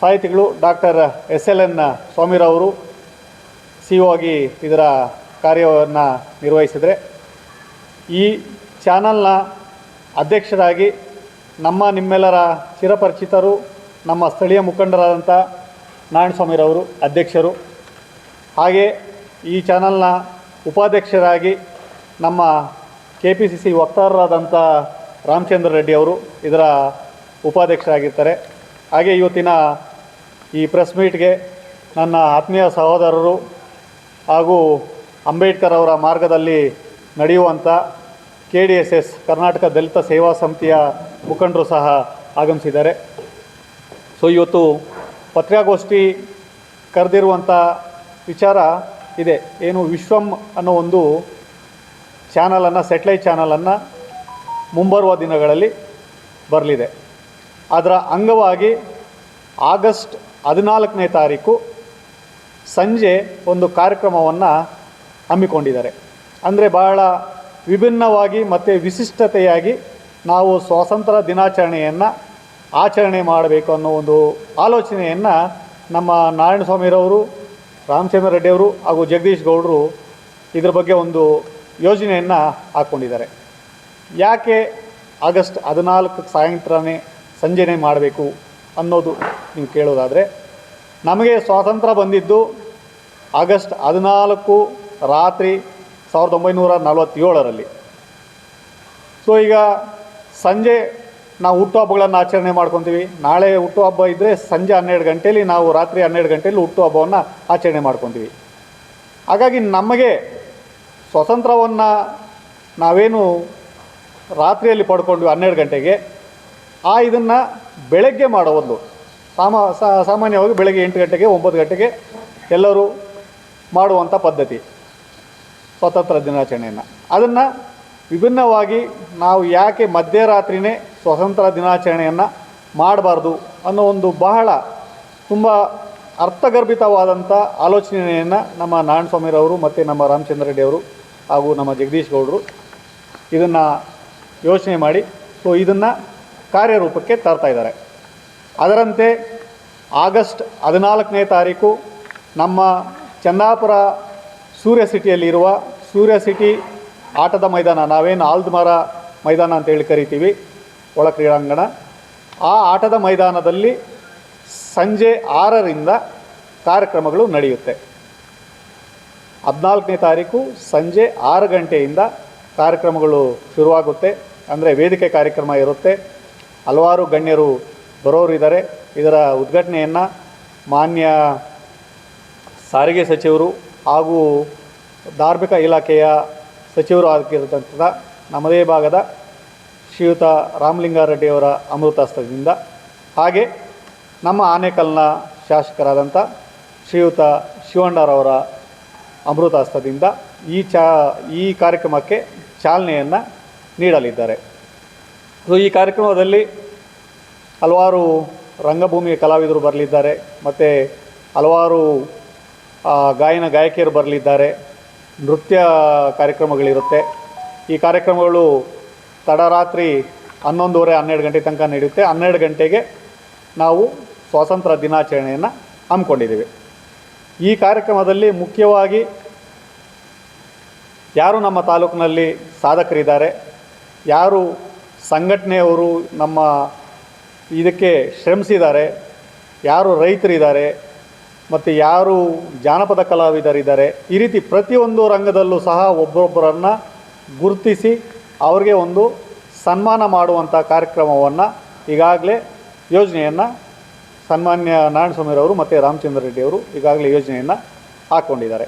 ಸಾಹಿತಿಗಳು doctor S L N ಸ್ವಾಮಿರವರು C O ಆಗಿ ಇದರ ಕಾರ್ಯವನ್ನು ನಿರ್ವಹಿಸಿದರೆ, ಈ ಚಾನಲ್ನ ಅಧ್ಯಕ್ಷರಾಗಿ ನಮ್ಮ ನಿಮ್ಮೆಲ್ಲರ ಚಿರಪರಿಚಿತರು, ನಮ್ಮ ಸ್ಥಳೀಯ ಮುಖಂಡರಾದಂಥ ನಾರಾಯಣಸ್ವಾಮಿರವರು ಅಧ್ಯಕ್ಷರು, ಹಾಗೆ ಈ ಚಾನಲ್ನ ಉಪಾಧ್ಯಕ್ಷರಾಗಿ ನಮ್ಮ ಕೆ ಪಿ ಸಿ ಸಿ ವಕ್ತಾರರಾದಂಥ ರಾಮಚಂದ್ರ ರೆಡ್ಡಿ ಅವರು ಇದರ ಉಪಾಧ್ಯಕ್ಷರಾಗಿರ್ತಾರೆ. ಹಾಗೆ ಇವತ್ತಿನ ಈ ಪ್ರೆಸ್ ಮೀಟ್ಗೆ ನನ್ನ ಆತ್ಮೀಯ ಸಹೋದರರು ಹಾಗೂ ಅಂಬೇಡ್ಕರ್ ಅವರ ಮಾರ್ಗದಲ್ಲಿ ನಡೆಯುವಂಥ K D S S Karnataka Dalita Seva ಸಮಿತಿಯ ಮುಖಂಡರು ಸಹ ಆಗಮಿಸಿದ್ದಾರೆ. ಸೊ ಇವತ್ತು ಪತ್ರಿಕಾಗೋಷ್ಠಿ ಕರೆದಿರುವಂಥ ವಿಚಾರ ಇದೆ. ಏನು ವಿಶ್ವಂ ಅನ್ನೋ ಒಂದು ಚಾನಲನ್ನು ಸೆಟ್ಲೈಟ್ ಚಾನಲನ್ನು ಮುಂಬರುವ ದಿನಗಳಲ್ಲಿ ಬರಲಿದೆ. ಅದರ ಅಂಗವಾಗಿ ಆಗಸ್ಟ್ ಹದಿನಾಲ್ಕನೇ ತಾರೀಕು ಸಂಜೆ ಒಂದು ಕಾರ್ಯಕ್ರಮವನ್ನು ಹಮ್ಮಿಕೊಂಡಿದ್ದಾರೆ. ಅಂದರೆ ಬಹಳ ವಿಭಿನ್ನವಾಗಿ ಮತ್ತು ವಿಶಿಷ್ಟತೆಯಾಗಿ ನಾವು ಸ್ವಾತಂತ್ರ್ಯ ದಿನಾಚರಣೆಯನ್ನು ಆಚರಣೆ ಮಾಡಬೇಕು ಅನ್ನೋ ಒಂದು ಆಲೋಚನೆಯನ್ನು ನಮ್ಮ ನಾರಾಯಣಸ್ವಾಮಿರವರು ರಾಮಚಂದ್ರ ರೆಡ್ಡಿಯವರು ಹಾಗೂ ಜಗದೀಶ್ ಗೌಡರು ಇದ್ರ ಬಗ್ಗೆ ಒಂದು ಯೋಜನೆಯನ್ನು ಹಾಕ್ಕೊಂಡಿದ್ದಾರೆ ಯಾಕೆ ಆಗಸ್ಟ್ ಹದಿನಾಲ್ಕು ಸಾಯಂಕಾಲನೇ ಸಂಜೆನೇ ಮಾಡಬೇಕು ಅನ್ನೋದು ನೀವು ಕೇಳೋದಾದರೆ, ನಮಗೆ ಸ್ವಾತಂತ್ರ್ಯ ಬಂದಿದ್ದು ಆಗಸ್ಟ್ ಹದಿನಾಲ್ಕು ರಾತ್ರಿ ಸಾವಿರದ ಒಂಬೈನೂರ ನಲವತ್ತೇಳರಲ್ಲಿ. ಸೊ ಈಗ ಸಂಜೆ ನಾವು ಹುಟ್ಟುಹಬ್ಬಗಳನ್ನು ಆಚರಣೆ ಮಾಡ್ಕೊತೀವಿ. ನಾಳೆ ಹುಟ್ಟುಹಬ್ಬ ಇದ್ದರೆ ಸಂಜೆ ಹನ್ನೆರಡು ಗಂಟೇಲಿ ನಾವು ರಾತ್ರಿ ಹನ್ನೆರಡು ಗಂಟೇಲಿ ಹುಟ್ಟುಹಬ್ಬವನ್ನು ಆಚರಣೆ ಮಾಡ್ಕೊತೀವಿ. ಹಾಗಾಗಿ ನಮಗೆ ಸ್ವತಂತ್ರವನ್ನು ನಾವೇನು ರಾತ್ರಿಯಲ್ಲಿ ಪಡ್ಕೊಂಡ್ವಿ ಹನ್ನೆರಡು ಗಂಟೆಗೆ ಆ ಇದನ್ನು ಬೆಳಗ್ಗೆ ಮಾಡೋ ಒಂದು. ಸಾಮ ಸಾಮಾನ್ಯವಾಗಿ ಬೆಳಗ್ಗೆ ಎಂಟು ಗಂಟೆಗೆ, ಒಂಬತ್ತು ಗಂಟೆಗೆ ಎಲ್ಲರೂ ಮಾಡುವಂಥ ಪದ್ಧತಿ. ಸ್ವಾತಂತ್ರ್ಯ ದಿನಾಚರಣೆಯನ್ನು. ಅದನ್ನು ವಿಭಿನ್ನವಾಗಿ ನಾವು ಯಾಕೆ ಮಧ್ಯರಾತ್ರಿನೇ ಸ್ವಾತಂತ್ರ್ಯ ದಿನಾಚರಣೆಯನ್ನು ಮಾಡಬಾರ್ದು ಅನ್ನೋ ಒಂದು ಬಹಳ ತುಂಬ ಅರ್ಥಗರ್ಭಿತವಾದಂಥ ಆಲೋಚನೆಯನ್ನು ನಮ್ಮ ನಾರಾಯಣಸ್ವಾಮಿರವರು ಮತ್ತು ನಮ್ಮ ರಾಮಚಂದ್ರ ರೆಡ್ಡಿ ಅವರು ಹಾಗೂ ನಮ್ಮ ಜಗದೀಶ್ ಗೌಡರು ಇದನ್ನು ಯೋಚನೆ ಮಾಡಿ. ಸೊ ಇದನ್ನು ಕಾರ್ಯರೂಪಕ್ಕೆ ತರ್ತಾ ಇದ್ದಾರೆ. ಅದರಂತೆ ಆಗಸ್ಟ್ ಹದಿನಾಲ್ಕನೇ ತಾರೀಕು ನಮ್ಮ ಚಂದಾಪುರ ಸೂರ್ಯ ಸಿಟಿಯಲ್ಲಿರುವ ಸೂರ್ಯ ಸಿಟಿ ಆಟದ ಮೈದಾನ, ನಾವೇನು ಆಲ್ದುಮಾರ ಮೈದಾನ ಮೈದಾನ ಅಂತೇಳಿ ಕರಿತೀವಿ, ಒಳ ಕ್ರೀಡಾಂಗಣ. ಆ ಆಟದ ಮೈದಾನದಲ್ಲಿ ಸಂಜೆ ಆರರಿಂದ ಕಾರ್ಯಕ್ರಮಗಳು ನಡೆಯುತ್ತೆ. ಹದಿನಾಲ್ಕನೇ ತಾರೀಕು ಸಂಜೆ ಆರು ಗಂಟೆಯಿಂದ ಕಾರ್ಯಕ್ರಮಗಳು ಶುರುವಾಗುತ್ತೆ. ಅಂದರೆ ವೇದಿಕೆ ಕಾರ್ಯಕ್ರಮ ಇರುತ್ತೆ. ಹಲವಾರು ಗಣ್ಯರು ಬರೋರು ಇದ್ದಾರೆ ಇದರ ಉದ್ಘಾಟನೆಯನ್ನು ಮಾನ್ಯ ಸಾರಿಗೆ ಸಚಿವರು ಹಾಗೂ ಧಾರ್ಮಿಕ ಇಲಾಖೆಯ ಸಚಿವರು ಆಗಿರತಕ್ಕಂಥ ನಮ್ಮದೇ ಭಾಗದ ಶ್ರೀಯುತ ರಾಮಲಿಂಗಾರೆಡ್ಡಿಯವರ ಅಮೃತಾಸ್ತ್ರದಿಂದ ಹಾಗೆ ನಮ್ಮ ಆನೇಕಲ್ನ ಶಾಸಕರಾದಂಥ ಶ್ರೀಯುತ ಶಿವಣ್ಣರವರ ಅಮೃತಾಸ್ತ್ರದಿಂದ ಈ ಚಾ ಈ ಕಾರ್ಯಕ್ರಮಕ್ಕೆ ಚಾಲನೆಯನ್ನು ನೀಡಲಿದ್ದಾರೆ. ಸೊ ಈ ಕಾರ್ಯಕ್ರಮದಲ್ಲಿ ಹಲವಾರು ರಂಗಭೂಮಿಯ ಕಲಾವಿದರು ಬರಲಿದ್ದಾರೆ, ಮತ್ತು ಹಲವಾರು ಗಾಯನ ಗಾಯಕಿಯರು ಬರಲಿದ್ದಾರೆ, ನೃತ್ಯ ಕಾರ್ಯಕ್ರಮಗಳಿರುತ್ತೆ. ಈ ಕಾರ್ಯಕ್ರಮಗಳು ತಡರಾತ್ರಿ ಹನ್ನೊಂದುವರೆ, ಹನ್ನೆರಡು ಗಂಟೆ ತನಕ ನಡೆಯುತ್ತೆ. ಹನ್ನೆರಡು ಗಂಟೆಗೆ ನಾವು ಸ್ವಾತಂತ್ರ್ಯ ದಿನಾಚರಣೆಯನ್ನು ಹಮ್ಮಿಕೊಂಡಿದ್ದೀವಿ. ಈ ಕಾರ್ಯಕ್ರಮದಲ್ಲಿ ಮುಖ್ಯವಾಗಿ ಯಾರು ನಮ್ಮ ತಾಲೂಕಿನಲ್ಲಿ ಸಾಧಕರಿದ್ದಾರೆ, ಯಾರು ಸಂಘಟನೆಯವರು ನಮ್ಮ ಇದಕ್ಕೆ ಶ್ರಮಿಸಿದ್ದಾರೆ, ಯಾರು ರೈತರಿದ್ದಾರೆ, ಮತ್ತು ಯಾರು ಜಾನಪದ ಕಲಾವಿದರಿದ್ದಾರೆ, ಈ ರೀತಿ ಪ್ರತಿಯೊಂದು ರಂಗದಲ್ಲೂ ಸಹ ಒಬ್ಬೊಬ್ಬರನ್ನು ಗುರುತಿಸಿ ಅವ್ರಿಗೆ ಒಂದು ಸನ್ಮಾನ ಮಾಡುವಂಥ ಕಾರ್ಯಕ್ರಮವನ್ನು ಈಗಾಗಲೇ ಯೋಜನೆಯನ್ನು ಸನ್ಮಾನ್ಯ ನಾರಾಯಣಸ್ವಾಮಿರವರು ಮತ್ತು ರಾಮಚಂದ್ರ ರೆಡ್ಡಿಯವರು ಈಗಾಗಲೇ ಯೋಜನೆಯನ್ನು ಹಾಕ್ಕೊಂಡಿದ್ದಾರೆ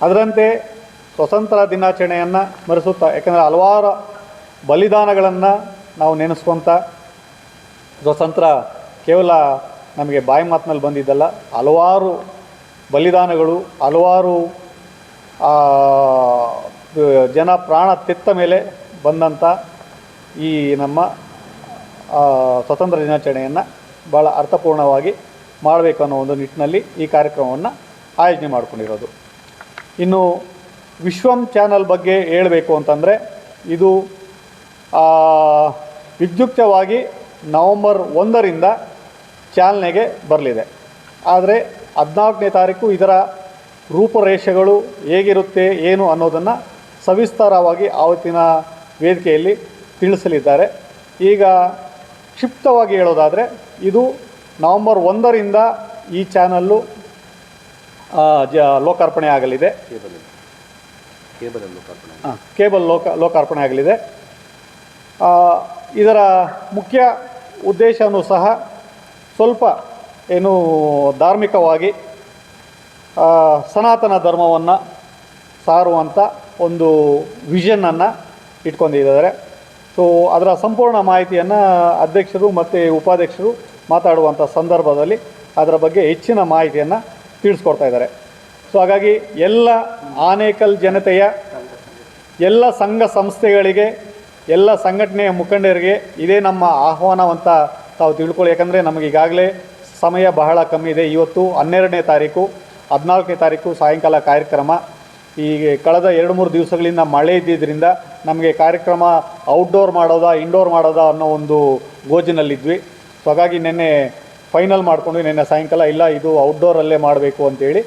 ಅದರಂತೆ ಸ್ವತಂತ್ರ ದಿನಾಚರಣೆಯನ್ನು ಸ್ಮರಿಸುತ್ತಾ ಯಾಕೆಂದರೆ ಹಲವಾರು ಬಲಿದಾನಗಳನ್ನು ನಾವು ನೆನೆಸ್ಕೊತ ಸ್ವತಂತ್ರ ಕೇವಲ ನಮಗೆ ಬಾಯಿ ಮಾತಿನಲ್ಲಿ ಬಂದಿದ್ದಲ್ಲ, ಹಲವಾರು ಬಲಿದಾನಗಳು, ಹಲವಾರು ಜನ ಪ್ರಾಣ ತೆತ್ತ ಮೇಲೆ ಬಂದಂಥ ಈ ನಮ್ಮ ಸ್ವತಂತ್ರ ದಿನಾಚರಣೆಯನ್ನು ಭಾಳ ಅರ್ಥಪೂರ್ಣವಾಗಿ ಮಾಡಬೇಕು ಅನ್ನೋ ಒಂದು ನಿಟ್ಟಿನಲ್ಲಿ ಈ ಕಾರ್ಯಕ್ರಮವನ್ನು ಆಯೋಜನೆ ಮಾಡಿಕೊಂಡಿರೋದು. ಇನ್ನು ವಿಶ್ವಂ ಚಾನಲ್ ಬಗ್ಗೆ ಹೇಳಬೇಕು ಅಂತಂದರೆ ಇದು ವಿದ್ಯುಕ್ತವಾಗಿ ನವಂಬರ್ ಒಂದರಿಂದ ಚಾಲನೆಗೆ ಬರಲಿದೆ. ಆದರೆ ಹದಿನಾಲ್ಕನೇ ತಾರೀಕು ಇದರ ರೂಪುರೇಷೆಗಳು ಹೇಗಿರುತ್ತೆ ಏನು ಅನ್ನೋದನ್ನು ಸವಿಸ್ತಾರವಾಗಿ ಆವತ್ತಿನ ವೇದಿಕೆಯಲ್ಲಿ ತಿಳಿಸಲಿದ್ದಾರೆ. ಈಗ ಕ್ಷಿಪ್ತವಾಗಿ ಹೇಳೋದಾದರೆ ಇದು ನವಂಬರ್ ಒಂದರಿಂದ ಈ ಚಾನಲ್ಲು ಜ ಲೋಕಾರ್ಪಣೆ ಆಗಲಿದೆ. ಕೇಬಲ್ ಕೇಬಲ್ ಲೋಕಾರ್ಪಣೆ. ಹಾಂ ಕೇಬಲ್ ಲೋಕ ಲೋಕಾರ್ಪಣೆ ಆಗಲಿದೆ. ಇದರ ಮುಖ್ಯ ಉದ್ದೇಶವೂ ಸಹ ಸ್ವಲ್ಪ ಏನು ಧಾರ್ಮಿಕವಾಗಿ ಸನಾತನ ಧರ್ಮವನ್ನು ಸಾರುವಂಥ ಒಂದು ವಿಷನನ್ನು ಇಟ್ಕೊಂಡಿದ್ದಾರೆ. ಸೊ ಅದರ ಸಂಪೂರ್ಣ ಮಾಹಿತಿಯನ್ನು ಅಧ್ಯಕ್ಷರು ಮತ್ತು ಉಪಾಧ್ಯಕ್ಷರು ಮಾತಾಡುವಂಥ ಸಂದರ್ಭದಲ್ಲಿ ಅದರ ಬಗ್ಗೆ ಹೆಚ್ಚಿನ ಮಾಹಿತಿಯನ್ನು ತಿಳಿಸ್ಕೊಡ್ತಾ ಇದ್ದಾರೆ. ಸೊ ಹಾಗಾಗಿ ಎಲ್ಲ ಆನೇಕಲ್ ಜನತೆಯ ಎಲ್ಲ ಸಂಘ ಸಂಸ್ಥೆಗಳಿಗೆ ಎಲ್ಲ ಸಂಘಟನೆಯ ಮುಖಂಡರಿಗೆ ಇದೇ ನಮ್ಮ ಆಹ್ವಾನವಂತ ತಾವು ತಿಳ್ಕೊಳ್ಳಿ. ಯಾಕಂದರೆ ನಮಗೆ ಈಗಾಗಲೇ ಸಮಯ ಬಹಳ ಕಮ್ಮಿ ಇದೆ. ಇವತ್ತು ಹನ್ನೆರಡನೇ ತಾರೀಕು, ಹದಿನಾಲ್ಕನೇ ತಾರೀಕು ಸಾಯಂಕಾಲ ಕಾರ್ಯಕ್ರಮ. ಈ ಕಳೆದ ಎರಡು ಮೂರು ದಿವಸಗಳಿಂದ ಮಳೆ ಇದ್ದಿದ್ದರಿಂದ ನಮಗೆ ಕಾರ್ಯಕ್ರಮ ಔಟ್ಡೋರ್ ಮಾಡೋದಾ ಇಂಡೋರ್ ಮಾಡೋದಾ ಅನ್ನೋ ಒಂದು ಗೋಜಿನಲ್ಲಿದ್ವಿ. ಸೊ ಹಾಗಾಗಿ ನಿನ್ನೆ ಫೈನಲ್ ಮಾಡಿಕೊಂಡು ನಿನ್ನೆ ಸಾಯಂಕಾಲ, ಇಲ್ಲ, ಇದು ಔಟ್ಡೋರಲ್ಲೇ ಮಾಡಬೇಕು ಅಂತೇಳಿ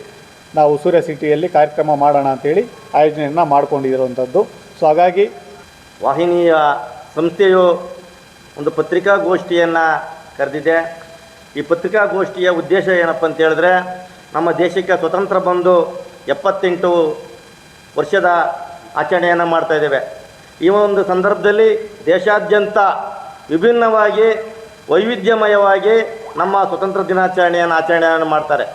ನಾವು ಸೂರ್ಯ ಸಿಟಿಯಲ್ಲಿ ಕಾರ್ಯಕ್ರಮ ಮಾಡೋಣ ಅಂತೇಳಿ ಆಯೋಜನೆಯನ್ನು ಮಾಡ್ಕೊಂಡಿರೋವಂಥದ್ದು ಸೊ ಹಾಗಾಗಿ ವಾಹಿನಿಯ ಸಂಸ್ಥೆಯು ಒಂದು ಪತ್ರಿಕಾಗೋಷ್ಠಿಯನ್ನು ಕರೆದಿದೆ. ಈ ಪತ್ರಿಕಾಗೋಷ್ಠಿಯ ಉದ್ದೇಶ ಏನಪ್ಪ ಅಂತ ಹೇಳಿದ್ರೆ, ನಮ್ಮ ದೇಶಕ್ಕೆ ಸ್ವತಂತ್ರ ಬಂದು ಎಪ್ಪತ್ತೆಂಟು ವರ್ಷದ ಆಚರಣೆಯನ್ನು ಮಾಡ್ತಾ ಇದ್ದೇವೆ. ಈ ಒಂದು ಸಂದರ್ಭದಲ್ಲಿ ದೇಶಾದ್ಯಂತ ವಿಭಿನ್ನವಾಗಿ, ವೈವಿಧ್ಯಮಯವಾಗಿ ನಮ್ಮ ಸ್ವತಂತ್ರ ದಿನಾಚರಣೆಯನ್ನು ಆಚರಣೆಯನ್ನು ಮಾಡ್ತಾರೆ.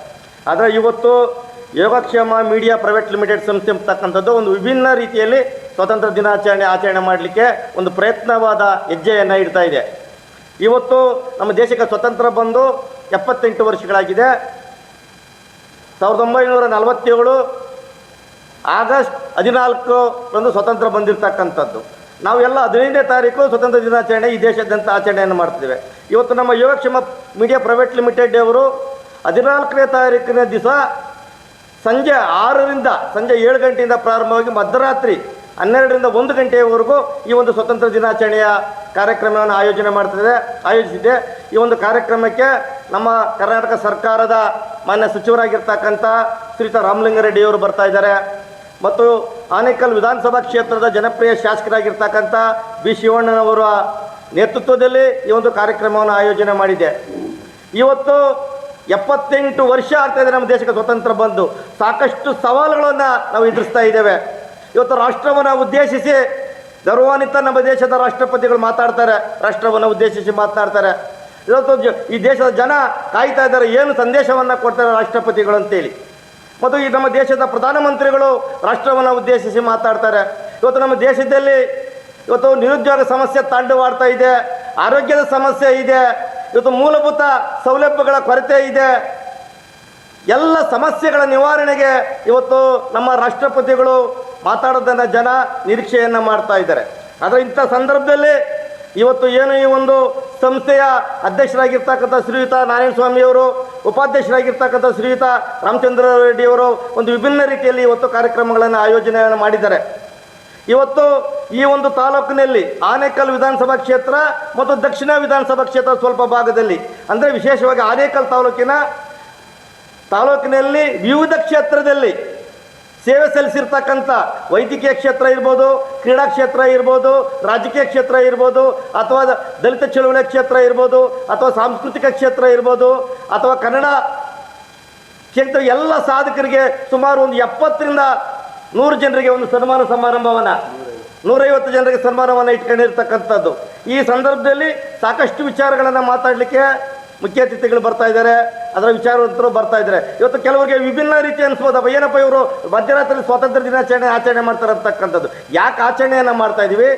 ಆದರೆ ಇವತ್ತು ಯೋಗಕ್ಷೇಮ, ಮೀಡಿಯಾ, ಪ್ರೈವೇಟ್ ಲಿಮಿಟೆಡ್ ಸಂಸ್ಥೆ ಅಂತಕ್ಕಂಥದ್ದು ಒಂದು ವಿಭಿನ್ನ ರೀತಿಯಲ್ಲಿ ಸ್ವತಂತ್ರ ದಿನಾಚರಣೆ ಆಚರಣೆ ಮಾಡಲಿಕ್ಕೆ ಒಂದು ಪ್ರಯತ್ನವಾದ ಹೆಜ್ಜೆಯನ್ನು ಇಡ್ತಾ ಇದೆ. ಇವತ್ತು ನಮ್ಮ ದೇಶಕ್ಕೆ ಸ್ವತಂತ್ರ ಬಂದು ಎಪ್ಪತ್ತೆಂಟು ವರ್ಷಗಳಾಗಿದೆ. ಸಾವಿರದ ಒಂಬೈನೂರ ನಲವತ್ತೇಳು ಆಗಸ್ಟ್ ಹದಿನಾಲ್ಕು ರಂದು ಸ್ವತಂತ್ರ ಬಂದಿರತಕ್ಕಂಥದ್ದು. ನಾವೆಲ್ಲ ಹದಿನೈದನೇ ತಾರೀಕು ಸ್ವತಂತ್ರ ದಿನಾಚರಣೆ ಈ ದೇಶಾದ್ಯಂತ ಆಚರಣೆಯನ್ನು ಮಾಡ್ತಿದ್ದೇವೆ. ಇವತ್ತು ನಮ್ಮ ಯೋಗಕ್ಷೇಮ, ಮೀಡಿಯಾ, ಪ್ರೈವೇಟ್ ಲಿಮಿಟೆಡ್ ಅವರು ಹದಿನಾಲ್ಕನೇ ತಾರೀಕಿನ ದಿವಸ ಸಂಜೆ ಆರರಿಂದ, ಸಂಜೆ ಏಳು ಗಂಟೆಯಿಂದ ಪ್ರಾರಂಭವಾಗಿ ಮಧ್ಯರಾತ್ರಿ ಹನ್ನೆರಡರಿಂದ ಒಂದು ಗಂಟೆಯವರೆಗೂ ಈ ಒಂದು ಸ್ವತಂತ್ರ ದಿನಾಚರಣೆಯ ಕಾರ್ಯಕ್ರಮವನ್ನು ಆಯೋಜನೆ ಮಾಡ್ತಿದೆ, ಆಯೋಜಿಸಿದೆ. ಈ ಒಂದು ಕಾರ್ಯಕ್ರಮಕ್ಕೆ ನಮ್ಮ ಕರ್ನಾಟಕ ಸರ್ಕಾರದ ಮಾನ್ಯ ಸಚಿವರಾಗಿರ್ತಕ್ಕಂಥ ಶ್ರೀತ ರಾಮಲಿಂಗಾರೆಡ್ಡಿಯವರು ಬರ್ತಾ ಇದ್ದಾರೆ. ಮತ್ತು ಆನೇಕಲ್ ವಿಧಾನಸಭಾ ಕ್ಷೇತ್ರದ ಜನಪ್ರಿಯ ಶಾಸಕರಾಗಿರ್ತಕ್ಕಂಥ ಬಿ ಶಿವಣ್ಣನವರ ನೇತೃತ್ವದಲ್ಲಿ ಈ ಒಂದು ಕಾರ್ಯಕ್ರಮವನ್ನು ಆಯೋಜನೆ ಮಾಡಿದೆ. ಇವತ್ತು ಎಪ್ಪತ್ತೆಂಟು ವರ್ಷ ಆಗ್ತಾ ಇದೆ ನಮ್ಮ ದೇಶಕ್ಕೆ ಸ್ವತಂತ್ರ ಬಂದು. ಸಾಕಷ್ಟು ಸವಾಲುಗಳನ್ನು ನಾವು ಎದುರಿಸ್ತಾ ಇದ್ದೇವೆ. ಇವತ್ತು ರಾಷ್ಟ್ರವನ್ನು ಉದ್ದೇಶಿಸಿ, ಗೌರವಾನ್ವಿತ ನಮ್ಮ ದೇಶದ ರಾಷ್ಟ್ರಪತಿಗಳು ಮಾತಾಡ್ತಾರೆ. ರಾಷ್ಟ್ರವನ್ನು ಉದ್ದೇಶಿಸಿ ಮಾತನಾಡ್ತಾರೆ ಇವತ್ತು ಈ ದೇಶದ ಜನ ಕಾಯ್ತಾ ಇದ್ದಾರೆ, ಏನು ಸಂದೇಶವನ್ನು ಕೊಡ್ತಾರೆ ರಾಷ್ಟ್ರಪತಿಗಳು ಅಂತೇಳಿ. ಮತ್ತು ಈ ನಮ್ಮ ದೇಶದ ಪ್ರಧಾನಮಂತ್ರಿಗಳು ರಾಷ್ಟ್ರವನ್ನು ಉದ್ದೇಶಿಸಿ ಮಾತಾಡ್ತಾರೆ. ಇವತ್ತು ನಮ್ಮ ದೇಶದಲ್ಲಿ ಇವತ್ತು ನಿರುದ್ಯೋಗ ಸಮಸ್ಯೆ ತಾಂಡವಾಡ್ತಾ ಇದೆ, ಆರೋಗ್ಯದ ಸಮಸ್ಯೆ ಇದೆ ಇವತ್ತು ಮೂಲಭೂತ ಸೌಲಭ್ಯಗಳ ಕೊರತೆ ಇದೆ. ಎಲ್ಲ ಸಮಸ್ಯೆಗಳ ನಿವಾರಣೆಗೆ ಇವತ್ತು ನಮ್ಮ ರಾಷ್ಟ್ರಪತಿಗಳು ಮಾತಾಡೋದನ್ನ ಜನ ನಿರೀಕ್ಷೆಯನ್ನು ಮಾಡ್ತಾ ಇದ್ದಾರೆ. ಆದರೆ ಇಂಥ ಸಂದರ್ಭದಲ್ಲಿ ಇವತ್ತು ಏನು ಈ ಒಂದು ಸಂಸ್ಥೆಯ ಅಧ್ಯಕ್ಷರಾಗಿರ್ತಕ್ಕಂಥ ಶ್ರೀಯುತ ನಾರಾಯಣ ಸ್ವಾಮಿಯವರು ಉಪಾಧ್ಯಕ್ಷರಾಗಿರ್ತಕ್ಕಂಥ ಶ್ರೀಯುತ ರಾಮಚಂದ್ರ ರೆಡ್ಡಿಯವರು ಒಂದು ವಿಭಿನ್ನ ರೀತಿಯಲ್ಲಿ ಇವತ್ತು ಕಾರ್ಯಕ್ರಮಗಳನ್ನು, ಆಯೋಜನೆಯನ್ನು ಮಾಡಿದ್ದಾರೆ. ಇವತ್ತು ಈ ಒಂದು ತಾಲೂಕಿನಲ್ಲಿ ಆನೇಕಲ್ ವಿಧಾನಸಭಾ ಕ್ಷೇತ್ರ ಮತ್ತು ದಕ್ಷಿಣ ವಿಧಾನಸಭಾ ಕ್ಷೇತ್ರ ಸ್ವಲ್ಪ ಭಾಗದಲ್ಲಿ. ಅಂದರೆ ವಿಶೇಷವಾಗಿ ಆನೇಕಲ್ ತಾಲೂಕಿನ ತಾಲೂಕಿನಲ್ಲಿ ವಿವಿಧ ಕ್ಷೇತ್ರದಲ್ಲಿ ಸೇವೆ ಸಲ್ಲಿಸಿರ್ತಕ್ಕಂಥ ವೈದ್ಯಕೀಯ ಕ್ಷೇತ್ರ ಇರ್ಬೋದು, ಕ್ರೀಡಾ ಕ್ಷೇತ್ರ ಇರ್ಬೋದು, ರಾಜಕೀಯ ಕ್ಷೇತ್ರ ಇರ್ಬೋದು, ಅಥವಾ ದಲಿತ ಚಳುವಳಿ ಕ್ಷೇತ್ರ ಇರ್ಬೋದು, ಅಥವಾ ಸಾಂಸ್ಕೃತಿಕ ಕ್ಷೇತ್ರ ಇರ್ಬೋದು, ಅಥವಾ ಕನ್ನಡ ಕ್ಷೇತ್ರ ಎಲ್ಲ ಸಾಧಕರಿಗೆ ಸುಮಾರು ಒಂದು ಎಪ್ಪತ್ತರಿಂದ ನೂರು ಜನರಿಗೆ ಒಂದು ಸನ್ಮಾನ ಸಮಾರಂಭವನ್ನು, ನೂರೈವತ್ತು ಜನರಿಗೆ ಸನ್ಮಾನವನ್ನು ಇಟ್ಕೊಂಡಿರ್ತಕ್ಕಂಥದ್ದು. ಈ ಸಂದರ್ಭದಲ್ಲಿ ಸಾಕಷ್ಟು ವಿಚಾರಗಳನ್ನು ಮಾತಾಡಲಿಕ್ಕೆ ಮುಖ್ಯ ಅತಿಥಿಗಳು ಬರ್ತಾ ಇದ್ದಾರೆ. ಅದರ ವಿಚಾರವಂತರು ಬರ್ತಾ ಇದ್ದಾರೆ. ಇವತ್ತು ಕೆಲವರಿಗೆ ವಿಭಿನ್ನ ರೀತಿ ಅನಿಸ್ಬೋದಪ್ಪ ಏನಪ್ಪ ಇವರು ಮಧ್ಯರಾತ್ರಿ ಸ್ವಾತಂತ್ರ್ಯ ದಿನಾಚರಣೆ ಆಚರಣೆ ಮಾಡ್ತಾರೆ ಅಂತಕ್ಕಂಥದ್ದು ಯಾಕೆ ಆಚರಣೆಯನ್ನು ಮಾಡ್ತಾ ಇದ್ದೀವಿ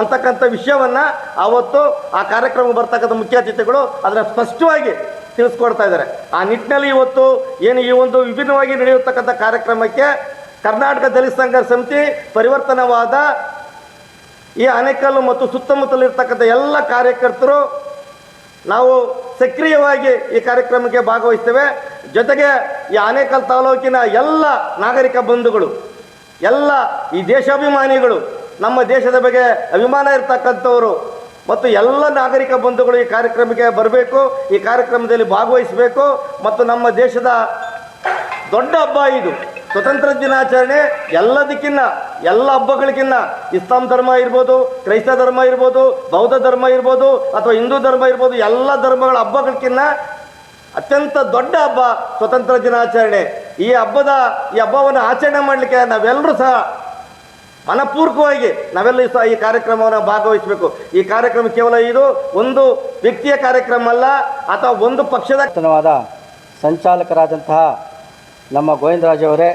ಅಂತಕ್ಕಂಥ ವಿಷಯವನ್ನು ಅವತ್ತು ಆ ಕಾರ್ಯಕ್ರಮ ಬರ್ತಕ್ಕಂಥ ಮುಖ್ಯ ಅತಿಥಿಗಳು ಅದನ್ನು ಸ್ಪಷ್ಟವಾಗಿ ತಿಳಿಸ್ಕೊಡ್ತಾ ಇದ್ದಾರೆ. ಆ ನಿಟ್ಟಿನಲ್ಲಿ ಇವತ್ತು ಏನು ಈ ಒಂದು ವಿಭಿನ್ನವಾಗಿ ನಡೆಯತಕ್ಕಂಥ ಕಾರ್ಯಕ್ರಮಕ್ಕೆ ಕರ್ನಾಟಕ ದಲಿತ ಸಂಘರ್ಷ ಸಮಿತಿ ಪರಿವರ್ತನವಾದ ಈ ಆನೇಕಲ್ಲು ಮತ್ತು ಸುತ್ತಮುತ್ತಲಿರ್ತಕ್ಕಂಥ ಎಲ್ಲ ಕಾರ್ಯಕರ್ತರು ನಾವು ಸಕ್ರಿಯವಾಗಿ ಈ ಕಾರ್ಯಕ್ರಮಕ್ಕೆ ಭಾಗವಹಿಸ್ತೇವೆ. ಜೊತೆಗೆ ಈ ಆನೇಕಲ್ ತಾಲೂಕಿನ ಎಲ್ಲ ನಾಗರಿಕ ಬಂಧುಗಳು, ಎಲ್ಲ ಈ ದೇಶಾಭಿಮಾನಿಗಳು, ನಮ್ಮ ದೇಶದ ಬಗ್ಗೆ ಅಭಿಮಾನ ಇರ್ತಕ್ಕಂಥವರು ಮತ್ತು ಎಲ್ಲ ನಾಗರಿಕ ಬಂಧುಗಳು ಈ ಕಾರ್ಯಕ್ರಮಕ್ಕೆ ಬರಬೇಕು. ಈ ಕಾರ್ಯಕ್ರಮದಲ್ಲಿ ಭಾಗವಹಿಸಬೇಕು. ಮತ್ತು ನಮ್ಮ ದೇಶದ ದೊಡ್ಡ ಹಬ್ಬ ಇದು. ಸ್ವತಂತ್ರ ದಿನಾಚರಣೆ ಎಲ್ಲದಕ್ಕಿನ್ನ, ಎಲ್ಲ ಹಬ್ಬಗಳಿಗಿನ್ನ ಇಸ್ಲಾಂ ಧರ್ಮ ಇರ್ಬೋದು, ಕ್ರೈಸ್ತ ಧರ್ಮ ಇರ್ಬೋದು, ಬೌದ್ಧ ಧರ್ಮ ಇರ್ಬೋದು, ಅಥವಾ ಹಿಂದೂ ಧರ್ಮ ಇರ್ಬೋದು, ಎಲ್ಲ ಧರ್ಮಗಳ ಹಬ್ಬಗಳಿಗಿನ್ನ ಅತ್ಯಂತ ದೊಡ್ಡ ಹಬ್ಬ ಸ್ವತಂತ್ರ ದಿನಾಚರಣೆ ಈ ಹಬ್ಬದ, ಈ ಹಬ್ಬವನ್ನು ಆಚರಣೆ ಮಾಡಲಿಕ್ಕೆ ನಾವೆಲ್ಲರೂ ಸಹ ಮನಪೂರ್ವಕವಾಗಿ ನಾವೆಲ್ಲ ಸಹ ಈ ಕಾರ್ಯಕ್ರಮವನ್ನು ಭಾಗವಹಿಸಬೇಕು. ಈ ಕಾರ್ಯಕ್ರಮ ಕೇವಲ ಇದು ಒಂದು ವ್ಯಕ್ತಿಯ ಕಾರ್ಯಕ್ರಮ ಅಲ್ಲ, ಅಥವಾ ಒಂದು ಪಕ್ಷದ ಸಂಚಾಲಕರಾದಂತಹ ನಮ್ಮ ಗೋವಿಂದರಾಜವರೇ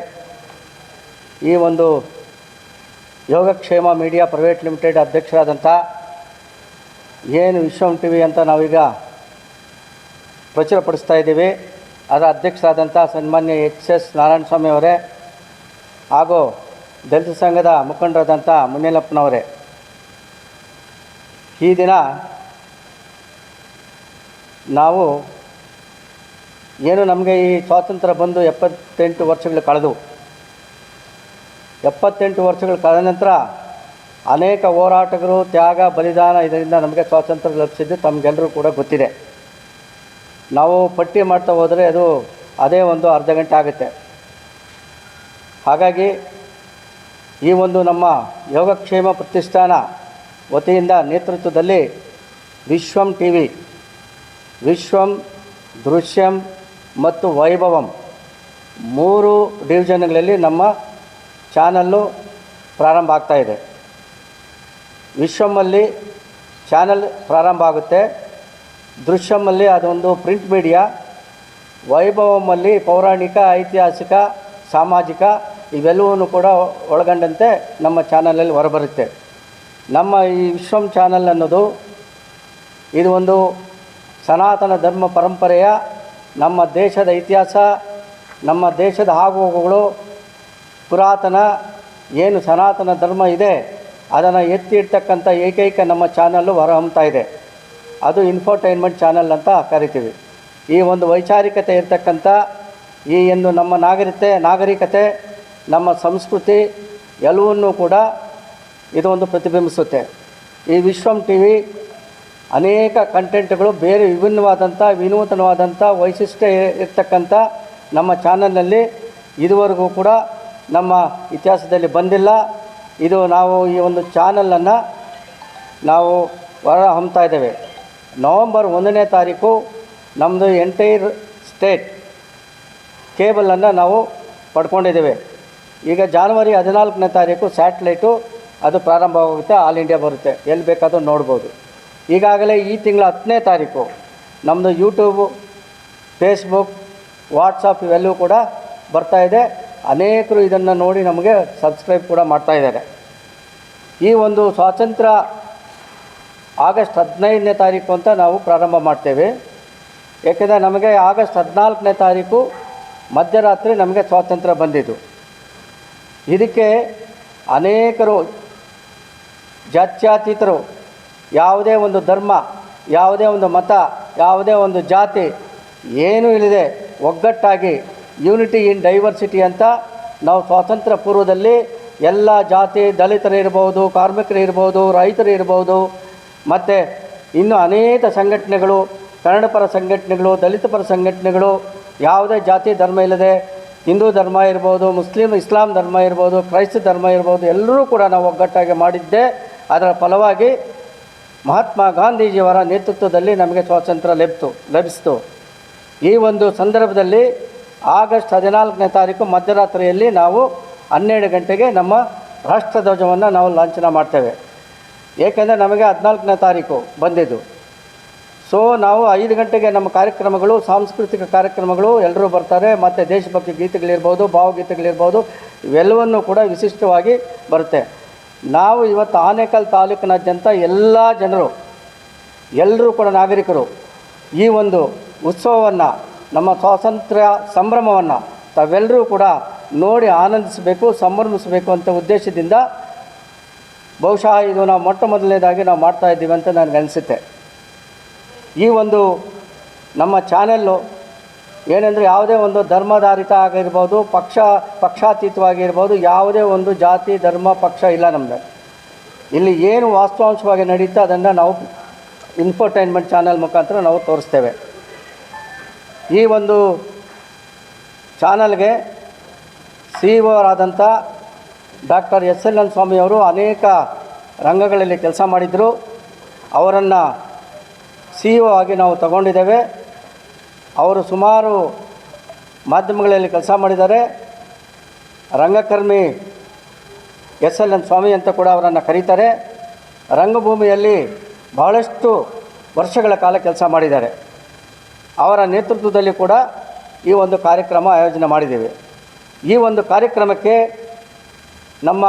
ಈ ಒಂದು ಯೋಗಕ್ಷೇಮ ಮೀಡಿಯಾ ಪ್ರೈವೇಟ್ ಲಿಮಿಟೆಡ್ ಅಧ್ಯಕ್ಷರಾದಂಥ ಏನು ವಿಶ್ವಂ ಟಿ ವಿ ಅಂತ ನಾವೀಗ ಪ್ರಚುರಪಡಿಸ್ತಾ ಇದ್ದೀವಿ. ಅದರ ಅಧ್ಯಕ್ಷರಾದಂಥ ಸನ್ಮಾನ್ಯ ಎಚ್ ಎಸ್ ನಾರಾಯಣಸ್ವಾಮಿ ಅವರೇ ಹಾಗೂ ದಲಿತ ಸಂಘದ ಮುಖಂಡರಾದಂಥ ಮುನ್ನೇಲಪ್ಪನವರೇ ಈ ದಿನ ನಾವು ಏನು ನಮಗೆ ಈ ಸ್ವಾತಂತ್ರ್ಯ ಬಂದು ಎಪ್ಪತ್ತೆಂಟು ವರ್ಷಗಳು ಕಳೆದು, ಎಪ್ಪತ್ತೆಂಟು ವರ್ಷಗಳು ಕಳೆದ ನಂತರ ಅನೇಕ ಹೋರಾಟಗಳು, ತ್ಯಾಗ, ಬಲಿದಾನ ಇದರಿಂದ ನಮಗೆ ಸ್ವಾತಂತ್ರ್ಯ ಲಭಿಸಿದ್ದು ತಮಗೆಲ್ಲರೂ ಕೂಡ ಗೊತ್ತಿದೆ. ನಾವು ಪಟ್ಟಿ ಮಾಡ್ತಾ ಹೋದರೆ ಅದು ಅದೇ ಒಂದು ಅರ್ಧ ಗಂಟೆ ಆಗುತ್ತೆ. ಹಾಗಾಗಿ ಈ ಒಂದು ನಮ್ಮ ಯೋಗಕ್ಷೇಮ ಪ್ರತಿಷ್ಠಾನ ವತಿಯಿಂದ ನೇತೃತ್ವದಲ್ಲಿ ವಿಶ್ವಂ ಟಿ ವಿ ವಿಶ್ವಂ ದೃಶ್ಯಂ ಮತ್ತು ವೈಭವಂ. ಮೂರು ಡಿವಿಷನ್ಗಳಲ್ಲಿ ನಮ್ಮ ಚಾನಲ್ಲು ಪ್ರಾರಂಭ ಆಗ್ತಾ ಇದೆ. ವಿಶ್ವಮಲ್ಲಿ ಚಾನಲ್ ಪ್ರಾರಂಭ ಆಗುತ್ತೆ. ದೃಶ್ಯಮಲ್ಲಿ ಅದೊಂದು ಪ್ರಿಂಟ್ ಮೀಡಿಯಾ. ವೈಭವಮಲ್ಲಿ ಪೌರಾಣಿಕ, ಐತಿಹಾಸಿಕ, ಸಾಮಾಜಿಕ ಇವೆಲ್ಲವೂ ಕೂಡ ಒಳಗೊಂಡಂತೆ ನಮ್ಮ ಚಾನಲಲ್ಲಿ ಹೊರಬರುತ್ತೆ. ನಮ್ಮ ಈ ವಿಶ್ವಂ ಚಾನಲ್ ಅನ್ನೋದು ಇದು ಒಂದು ಸನಾತನ ಧರ್ಮ ಪರಂಪರೆಯ ನಮ್ಮ ದೇಶದ ಇತಿಹಾಸ, ನಮ್ಮ ದೇಶದ ಆಗುಹೋಗುಗಳು, ಪುರಾತನ, ಏನು ಸನಾತನ ಧರ್ಮ ಇದೆ, ಅದನ್ನು ಎತ್ತಿ ಇಡ್ತಕ್ಕಂಥ ಏಕೈಕ ನಮ್ಮ ಚಾನಲ್ಲು ಹೊರಹೊಮ್ತಾ ಇದೆ. ಅದು ಇನ್ಫೋಟೈನ್ಮೆಂಟ್ ಚಾನಲ್ ಅಂತ ಕರಿತೀವಿ. ಈ ಒಂದು ವೈಚಾರಿಕತೆ ಇರತಕ್ಕಂಥ, ಈ ಎಂದು ನಮ್ಮ ನಾಗರಿಕತೆ ನಾಗರಿಕತೆ, ನಮ್ಮ ಸಂಸ್ಕೃತಿ ಎಲ್ಲವನ್ನೂ ಕೂಡ ಇದು ಒಂದು ಪ್ರತಿಬಿಂಬಿಸುತ್ತೆ. ಈ ವಿಶ್ವಂ ಟಿ ವಿ ಅನೇಕ ಕಂಟೆಂಟ್ಗಳು ಬೇರೆ ವಿಭಿನ್ನವಾದಂಥ, ವಿನೂತನವಾದಂಥ ವೈಶಿಷ್ಟ್ಯ ಇರ್ತಕ್ಕಂಥ ನಮ್ಮ ಚಾನಲ್ನಲ್ಲಿ ಇದುವರೆಗೂ ಕೂಡ ನಮ್ಮ ಇತಿಹಾಸದಲ್ಲಿ ಬಂದಿಲ್ಲ. ಇದು ನಾವು ಈ ಒಂದು ಚಾನಲನ್ನು ನಾವು ಹೊರ ಇದ್ದೇವೆ. ನವಂಬರ್ ಒಂದನೇ ತಾರೀಕು ನಮ್ಮದು ಎಂಟೈರ್ ಸ್ಟೇಟ್ ಕೇಬಲನ್ನು ನಾವು ಪಡ್ಕೊಂಡಿದ್ದೇವೆ. ಈಗ ಜಾನ್ವರಿ ಹದಿನಾಲ್ಕನೇ ತಾರೀಕು ಸ್ಯಾಟ್ಲೈಟು ಅದು ಪ್ರಾರಂಭವಾಗುತ್ತೆ, ಆಲ್ ಇಂಡಿಯಾ ಬರುತ್ತೆ. ಎಲ್ಲಿ ಬೇಕಾದರೂ ನೋಡ್ಬೋದು. ಈಗಾಗಲೇ ಈ ತಿಂಗಳ ಹತ್ತನೇ ತಾರೀಕು ನಮ್ಮದು ಯೂಟ್ಯೂಬು ಫೇಸ್ಬುಕ್ ವಾಟ್ಸಪ್ ಇವೆಲ್ಲವೂ ಕೂಡ ಬರ್ತಾ ಇದೆ. ಅನೇಕರು ಇದನ್ನು ನೋಡಿ ನಮಗೆ ಸಬ್ಸ್ಕ್ರೈಬ್ ಕೂಡ ಮಾಡ್ತಾ ಇದ್ದಾರೆ. ಈ ಒಂದು ಸ್ವಾತಂತ್ರ್ಯ ಆಗಸ್ಟ್ ಹದಿನೈದನೇ ತಾರೀಕು ಅಂತ ನಾವು ಪ್ರಾರಂಭ ಮಾಡ್ತೇವೆ. ಏಕೆಂದರೆ ನಮಗೆ ಆಗಸ್ಟ್ ಹದಿನಾಲ್ಕನೇ ತಾರೀಕು ಮಧ್ಯರಾತ್ರಿ ನಮಗೆ ಸ್ವಾತಂತ್ರ್ಯ ಬಂದಿದ್ದು. ಇದಕ್ಕೆ ಅನೇಕರು ಜಾತ್ಯತೀತರು ಯಾವುದೇ ಒಂದು ಧರ್ಮ, ಯಾವುದೇ ಒಂದು ಮತ, ಯಾವುದೇ ಒಂದು ಜಾತಿ ಏನೂ ಇಲ್ಲದೆ ಒಗ್ಗಟ್ಟಾಗಿ ಯೂನಿಟಿ ಇನ್ ಡೈವರ್ಸಿಟಿ ಅಂತ ನಾವು ಸ್ವಾತಂತ್ರ್ಯ ಪೂರ್ವದಲ್ಲಿ ಎಲ್ಲ ಜಾತಿ ದಲಿತರು ಇರ್ಬೋದು, ಕಾರ್ಮಿಕರು ಇರ್ಬೋದು, ರೈತರು ಇರ್ಬೋದು, ಮತ್ತು ಇನ್ನು ಅನೇಕ ಸಂಘಟನೆಗಳು, ಕನ್ನಡ ಪರ ಸಂಘಟನೆಗಳು, ದಲಿತ ಪರ ಸಂಘಟನೆಗಳು, ಯಾವುದೇ ಜಾತಿ ಧರ್ಮ ಇಲ್ಲದೆ ಹಿಂದೂ ಧರ್ಮ ಇರ್ಬೋದು, ಮುಸ್ಲಿಂ ಇಸ್ಲಾಂ ಧರ್ಮ ಇರ್ಬೋದು, ಕ್ರೈಸ್ತ ಧರ್ಮ ಇರ್ಬೋದು, ಎಲ್ಲರೂ ಕೂಡ ನಾವು ಒಗ್ಗಟ್ಟಾಗಿ ಮಾಡಿದ್ದೆ ಅದರ ಫಲವಾಗಿ ಮಹಾತ್ಮ ಗಾಂಧೀಜಿಯವರ ನೇತೃತ್ವದಲ್ಲಿ ನಮಗೆ ಸ್ವಾತಂತ್ರ್ಯ ಲಭಿತು ಲಭಿಸಿತು. ಈ ಒಂದು ಸಂದರ್ಭದಲ್ಲಿ ಆಗಸ್ಟ್ ಹದಿನಾಲ್ಕನೇ ತಾರೀಕು ಮಧ್ಯರಾತ್ರಿಯಲ್ಲಿ ನಾವು ಹನ್ನೆರಡು ಗಂಟೆಗೆ ನಮ್ಮ ರಾಷ್ಟ್ರಧ್ವಜವನ್ನು ನಾವು ಲಾಂಛನ ಮಾಡ್ತೇವೆ. ಏಕೆಂದರೆ ನಮಗೆ ಹದಿನಾಲ್ಕನೇ ತಾರೀಕು ಬಂದಿದ್ದು. ಸೊ ನಾವು ಐದು ಗಂಟೆಗೆ ನಮ್ಮ ಕಾರ್ಯಕ್ರಮಗಳು, ಸಾಂಸ್ಕೃತಿಕ ಕಾರ್ಯಕ್ರಮಗಳು ಎಲ್ಲರೂ ಬರ್ತಾರೆ. ಮತ್ತು ದೇಶಭಕ್ತಿ ಗೀತೆಗಳಿರ್ಬೋದು, ಭಾವಗೀತೆಗಳಿರ್ಬೋದು, ಇವೆಲ್ಲವನ್ನು ಕೂಡ ವಿಶಿಷ್ಟವಾಗಿ ಬರುತ್ತೆ. ನಾವು ಇವತ್ತು ಆನೇಕಲ್ ತಾಲೂಕಿನಾದ್ಯಂತ ಎಲ್ಲ ಜನರು ಎಲ್ಲರೂ ಕೂಡ ನಾಗರಿಕರು, ಈ ಒಂದು ಉತ್ಸವವನ್ನು, ನಮ್ಮ ಸ್ವಾತಂತ್ರ್ಯ ಸಂಭ್ರಮವನ್ನು ತಾವೆಲ್ಲರೂ ಕೂಡ ನೋಡಿ ಆನಂದಿಸಬೇಕು, ಸಂಭ್ರಮಿಸಬೇಕು ಅಂತ ಉದ್ದೇಶದಿಂದ ಬಹುಶಃ ಇದು ನಾವು ಮೊಟ್ಟ ಮೊದಲನೇದಾಗಿ ನಾವು ಮಾಡ್ತಾ ಇದ್ದೀವಿ ಅಂತ ನನಗೆ ಅನಿಸುತ್ತೆ. ಈ ಒಂದು ನಮ್ಮ ಚಾನೆಲ್ಲು ಏನೆಂದರೆ ಯಾವುದೇ ಒಂದು ಧರ್ಮಾಧಾರಿತ ಆಗಿರ್ಬೋದು, ಪಕ್ಷ, ಪಕ್ಷಾತೀತವಾಗಿರ್ಬೋದು, ಯಾವುದೇ ಒಂದು ಜಾತಿ, ಧರ್ಮ, ಪಕ್ಷ ಇಲ್ಲ ನಮ್ಮದು ಇಲ್ಲಿ ಏನು ವಾಸ್ತವಾಂಶವಾಗಿ ನಡೀತಾ ಅದನ್ನು ನಾವು ಇನ್ಫೋಟೈನ್ಮೆಂಟ್ ಚಾನಲ್ ಮುಖಾಂತರ ನಾವು ತೋರಿಸ್ತೇವೆ. ಈ ಒಂದು ಚಾನಲ್ಗೆ ಸಿ ಇ ಆದಂಥ ಡಾಕ್ಟರ್ ಎಸ್ ಎಲ್ ಎನ್ ಸ್ವಾಮಿಯವರು ಅನೇಕ ರಂಗಗಳಲ್ಲಿ ಕೆಲಸ ಮಾಡಿದರು. ಅವರನ್ನು ಸಿ ಇ ಆಗಿ ನಾವು ತಗೊಂಡಿದ್ದೇವೆ. ಅವರು ಸುಮಾರು ಮಾಧ್ಯಮಗಳಲ್ಲಿ ಕೆಲಸ ಮಾಡಿದ್ದಾರೆ. ರಂಗಕರ್ಮಿ ಎಸ್ ಎಲ್ ಎನ್ ಸ್ವಾಮಿ ಅಂತ ಕೂಡ ಅವರನ್ನು ಕರೀತಾರೆ. ರಂಗಭೂಮಿಯಲ್ಲಿ ಬಹಳಷ್ಟು ವರ್ಷಗಳ ಕಾಲ ಕೆಲಸ ಮಾಡಿದ್ದಾರೆ. ಅವರ ನೇತೃತ್ವದಲ್ಲಿ ಕೂಡ ಈ ಒಂದು ಕಾರ್ಯಕ್ರಮ ಆಯೋಜನೆ ಮಾಡಿದ್ದೇವೆ. ಈ ಒಂದು ಕಾರ್ಯಕ್ರಮಕ್ಕೆ ನಮ್ಮ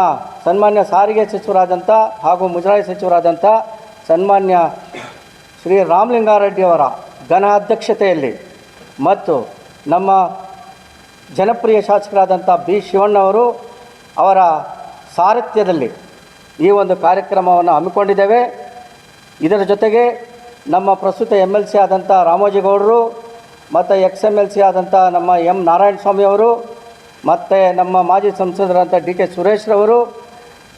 ಸನ್ಮಾನ್ಯ ಸಾರಿಗೆ ಸಚಿವರಾದಂಥ ಹಾಗೂ ಮುಜರಾಯಿ ಸಚಿವರಾದಂಥ ಸನ್ಮಾನ್ಯ ಶ್ರೀ ರಾಮಲಿಂಗಾರೆಡ್ಡಿಯವರ ಘನ ಅಧ್ಯಕ್ಷತೆಯಲ್ಲಿ ಮತ್ತು ನಮ್ಮ ಜನಪ್ರಿಯ ಶಾಸಕರಾದಂಥ ಬಿ ಶಿವಣ್ಣವರು ಅವರ ಸಾರಥ್ಯದಲ್ಲಿ ಈ ಒಂದು ಕಾರ್ಯಕ್ರಮವನ್ನು ಹಮ್ಮಿಕೊಂಡಿದ್ದೇವೆ. ಇದರ ಜೊತೆಗೆ ನಮ್ಮ ಪ್ರಸ್ತುತ ಎಂ ಎಲ್ ಸಿ ಆದಂಥ ರಾಮೋಜಿಗೌಡರು ಮತ್ತು ಎಕ್ಸ್ ಎಂ ಎಲ್ ಸಿ ಆದಂಥ ನಮ್ಮ ಎಂ ನಾರಾಯಣ ಸ್ವಾಮಿಯವರು ಮತ್ತು ನಮ್ಮ ಮಾಜಿ ಸಂಸದರಂಥ ಡಿ ಕೆ ಸುರೇಶ್ರವರು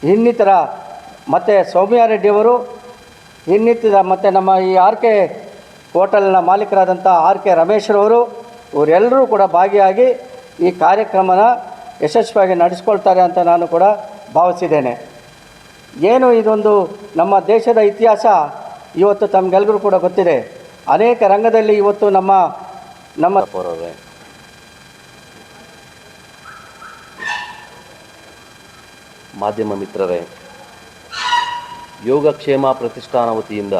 ಇನ್ನಿತರ ಮತ್ತು ಸೌಮ್ಯಾರೆಡ್ಡಿಯವರು ಇನ್ನಿತರ ಮತ್ತು ನಮ್ಮ ಈ ಆರ್ ಕೆ ಹೋಟೆಲ್ನ ಮಾಲೀಕರಾದಂಥ ಆರ್ ಕೆ ರಮೇಶ್ರವರು ಇವರೆಲ್ಲರೂ ಕೂಡ ಭಾಗಿಯಾಗಿ ಈ ಕಾರ್ಯಕ್ರಮನ ಯಶಸ್ವಿಯಾಗಿ ನಡೆಸ್ಕೊಳ್ತಾರೆ ಅಂತ ನಾನು ಕೂಡ ಭಾವಿಸಿದ್ದೇನೆ. ಏನು ಇದೊಂದು ನಮ್ಮ ದೇಶದ ಇತಿಹಾಸ ಇವತ್ತು ತಮಗೆಲ್ಲರೂ ಕೂಡ ಗೊತ್ತಿದೆ. ಅನೇಕ ರಂಗದಲ್ಲಿ ಇವತ್ತು ನಮ್ಮ ನಮ್ಮ ಮಾಧ್ಯಮ ಮಿತ್ರರೇ, ಯೋಗಕ್ಷೇಮ ಪ್ರತಿಷ್ಠಾನ ವತಿಯಿಂದ